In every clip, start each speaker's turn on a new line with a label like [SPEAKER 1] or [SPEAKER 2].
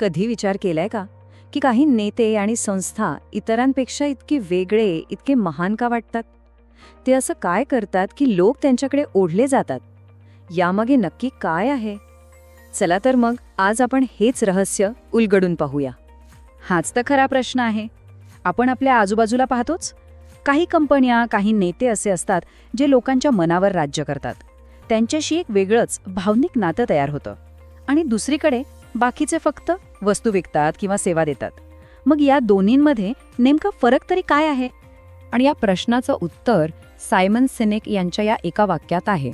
[SPEAKER 1] कधी विचार केलाय का? की काही नेते आणि संस्था इतरांपेक्षा इतके वेगळे इतके महान का वाटतात? ते असं काय करतात की लोक त्यांच्याकडे ओढले जातात? यामागे नक्की काय आहे? चला तर मग आज आपण हेच रहस्य उलगडून पाहूया. हाच तर खरा प्रश्न आहे. आपण आपल्या आजूबाजूला पाहतोच. काही कंपन्या काही नेते असे असतात जे लोकांच्या मनावर राज्य करतात. त्यांच्याशी एक वेगळंच भावनिक नातं तयार होतं. आणि दुसरीकडे बाकीचे फक्त वस्तू विकतात किंवा सेवा देतात. मग या दोन्हींमध्ये नेमका फरक तरी काय आहे? आणि या प्रश्नाचं उत्तर सायमन सिनेक यांच्या या एका वाक्यात आहे.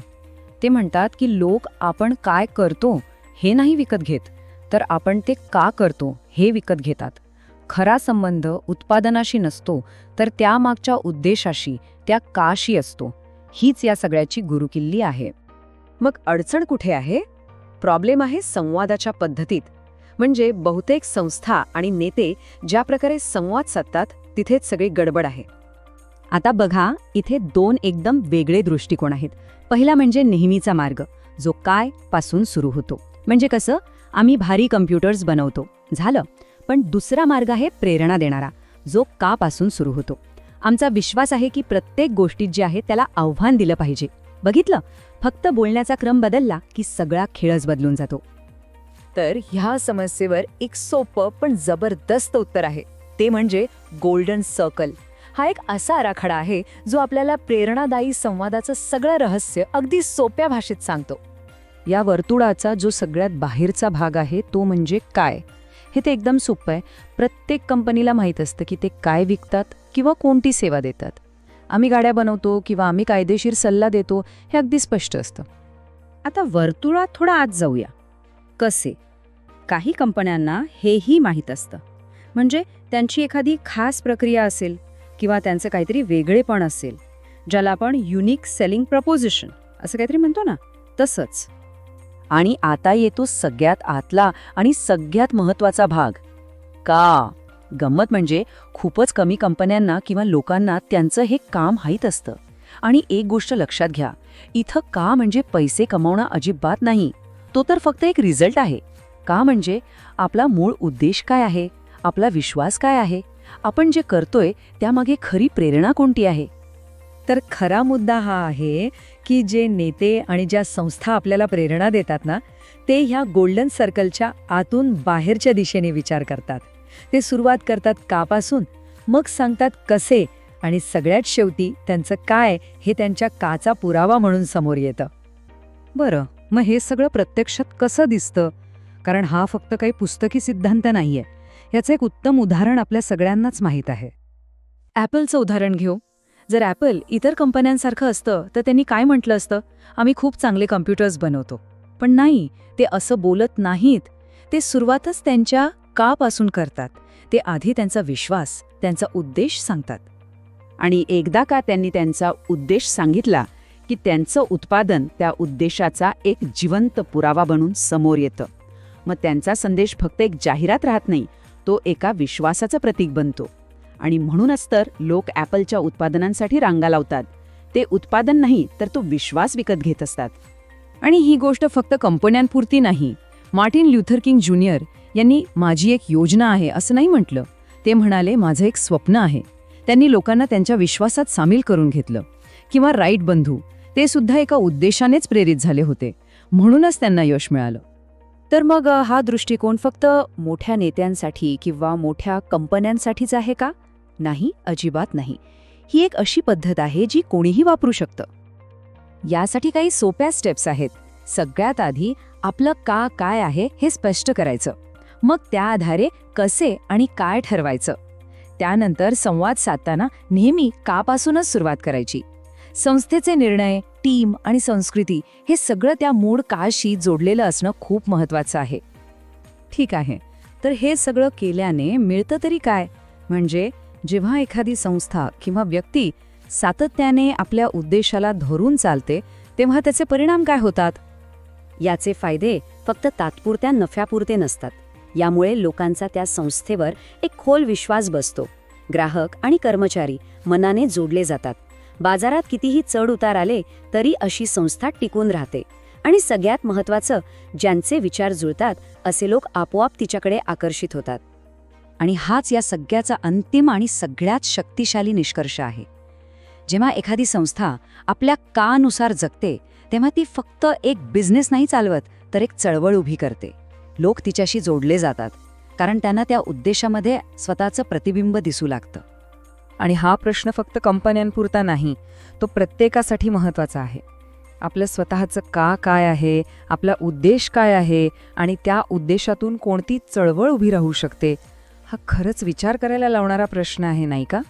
[SPEAKER 1] ते म्हणतात की लोक आपण काय करतो हे नाही विकत घेत तर आपण ते का करतो हे विकत घेतात. खरा संबंध उत्पादनाशी नसतो तर त्यामागच्या उद्देशाशी त्या काशी असतो. हीच या सगळ्याची गुरुकिल्ली आहे. मग अडचण कुठे आहे? प्रॉब्लेम आहे संवादाच्या पद्धतीत. म्हणजे बहुतेक संस्था आणि नेते ज्या प्रकारे संवाद साधतात तिथेच सगळी गडबड आहे. आता बघा इथे दोन एकदम वेगळे दृष्टिकोन आहेत. पहिला म्हणजे नेहमीचा मार्ग जो काय पासून सुरू होतो. म्हणजे कसं आम्ही भारी कम्प्युटर्स बनवतो झालं. पण दुसरा मार्ग आहे प्रेरणा देणारा जो का पासून सुरू होतो. आमचा विश्वास आहे की प्रत्येक गोष्टीत जे आहे त्याला आव्हान दिलं पाहिजे. बघितलं? फक्त बोलण्याचा क्रम बदलला की सगळा खेळच बदलून जातो. तर ह्या समस्येवर एक सोपं पण जबरदस्त उत्तर आहे. ते म्हणजे गोल्डन सर्कल हा एक असा आराखडा आहे जो आपल्याला प्रेरणादायी संवादाचं सगळं रहस्य अगदी सोप्या भाषेत सांगतो. या वर्तुळाचा जो सगळ्यात बाहेरचा भाग आहे तो म्हणजे काय? हे ते एकदम सोपं आहे. प्रत्येक कंपनीला माहीत असतं की ते काय विकतात किंवा कोणती सेवा देतात. आम्ही गाड्या बनवतो किंवा आम्ही कायदेशीर सल्ला देतो हे अगदी स्पष्ट असतं. आता वर्तुळात थोडा आत जाऊया. कसे? काही कंपन्यांना हेही माहीत असतं. म्हणजे त्यांची एखादी खास प्रक्रिया असेल किंवा त्यांचं काहीतरी वेगळेपण असेल ज्याला आपण युनिक सेलिंग प्रपोजिशन असं काहीतरी म्हणतो ना तसंच. आणि आता येतो सगळ्यात आतला आणि सगळ्यात महत्त्वाचा भाग. का? गंमत म्हणजे खूपच कमी कंपन्यांना किंवा लोकांना त्यांचं हे काम माहीत असतं. आणि एक गोष्ट लक्षात घ्या इथं का म्हणजे पैसे कमावणं अजिबात नाही तो तर फक्त एक रिझल्ट आहे. का म्हणजे आपला मूळ उद्देश काय आहे आपला विश्वास काय आहे आपण जे करतोय त्यामागे खरी प्रेरणा कोणती आहे? तर खरा मुद्दा हा आहे की जे नेते आणि ज्या संस्था आपल्याला प्रेरणा देतात ना ते ह्या गोल्डन सर्कलच्या आतून बाहेरच्या दिशेने विचार करतात. ते सुरुवात करतात कापासून. मग सांगतात कसे आणि सगळ्यात शेवटी त्यांचं काय हे त्यांच्या काचा पुरावा म्हणून समोर येतं. बरं मग हे सगळं प्रत्यक्षात कसं दिसतं? कारण हा फक्त काही पुस्तकी सिद्धांत नाहीये. याचं एक उत्तम उदाहरण आपल्या सगळ्यांनाच माहीत आहे. ॲपलचं उदाहरण घेऊ. जर ॲपल इतर कंपन्यांसारखं असतं तर त्यांनी काय म्हटलं असतं? आम्ही खूप चांगले कम्प्युटर्स बनवतो. पण नाही ते असं बोलत नाहीत. ते सुरुवातच त्यांच्या कापासून करतात. ते आधी त्यांचा विश्वास त्यांचा उद्देश सांगतात. आणि एकदा का त्यांनी त्यांचा उद्देश सांगितला की त्यांचं उत्पादन त्या उद्देशाचा एक जिवंत पुरावा बनून समोर येतं. मग त्यांचा संदेश फक्त एक जाहिरात राहत नाही तो एका विश्वासाचं प्रतीक बनतो. आणि म्हणूनच तर लोक ॲपलच्या उत्पादनांसाठी रांगा लावतात. ते उत्पादन नाही तर तो विश्वास विकत घेत असतात. आणि ही गोष्ट फक्त कंपन्यांपुरती नाही. मार्टिन ल्युथर किंग ज्युनियर यांनी माझी एक योजना आहे असं नाही म्हटलं. ते म्हणाले माझं एक स्वप्न आहे. त्यांनी लोकांना त्यांच्या विश्वासात सामील करून घेतलं. किंवा राईट बंधू ते सुद्धा एका उद्देशानेच प्रेरित झाले होते. म्हणूनच त्यांना यश मिळालं. तर मग हा दृष्टिकोन फक्त मोठ्या नेत्यांसाठी किंवा मोठ्या कंपन्यांसाठीच आहे का? नाही अजिबात नाही. ही एक अशी पद्धत आहे जी कोणीही वापरू शकतं. यासाठी काही सोप्या स्टेप्स आहेत. सगळ्यात आधी आपलं का काय आहे हे स्पष्ट करायचं. मग त्या आधारे कसे आणि काय ठरवायचं? त्यानंतर संवाद साधताना नेहमी कापासूनच सुरुवात करायची. संस्थेचे निर्णय टीम आणि संस्कृती हे सगळं त्या मूळ काशी जोडलेलं असणं खूप महत्वाचं आहे. ठीक आहे. तर हे सगळं केल्याने मिळतं तरी काय? म्हणजे जेव्हा एखादी संस्था किंवा व्यक्ती सातत्याने आपल्या उद्देशाला धरून चालते तेव्हा त्याचे परिणाम काय होतात?
[SPEAKER 2] याचे फायदे फक्त तात्पुरत्या नफ्यापुरते नसतात. यामुळे लोकांचा त्या संस्थेवर एक खोल विश्वास बसतो. ग्राहक आणि कर्मचारी मनाने जोडले जातात. बाजारात कितीही चढ उतार आले तरी अशी संस्था टिकून राहते. आणि सगळ्यात महत्त्वाचं ज्यांचे विचार जुळतात असे लोक आपोआप तिच्याकडे आकर्षित होतात.
[SPEAKER 1] आणि हाच या सगळ्याचा अंतिम आणि सगळ्यात शक्तिशाली निष्कर्ष आहे. जेव्हा एखादी संस्था आपल्या कानुसार जगते तेव्हा ती फक्त एक बिझनेस नाही चालवत तर एक चळवळ उभी करते. लोक तिच्याशी जोडले जातात कारण त्यांना त्या उद्देशामध्ये स्वतःचं प्रतिबिंब दिसू लागतं.
[SPEAKER 3] आणि हा प्रश्न फक्त कंपन्यांपुरता नाही तो प्रत्येकासाठी महत्त्वाचा आहे. आपलं स्वतःचं का काय आहे आपला उद्देश काय आहे आणि त्या उद्देशातून कोणती चळवळ उभी राहू शकते हा खरंच विचार करायला लावणारा प्रश्न आहे नाही का?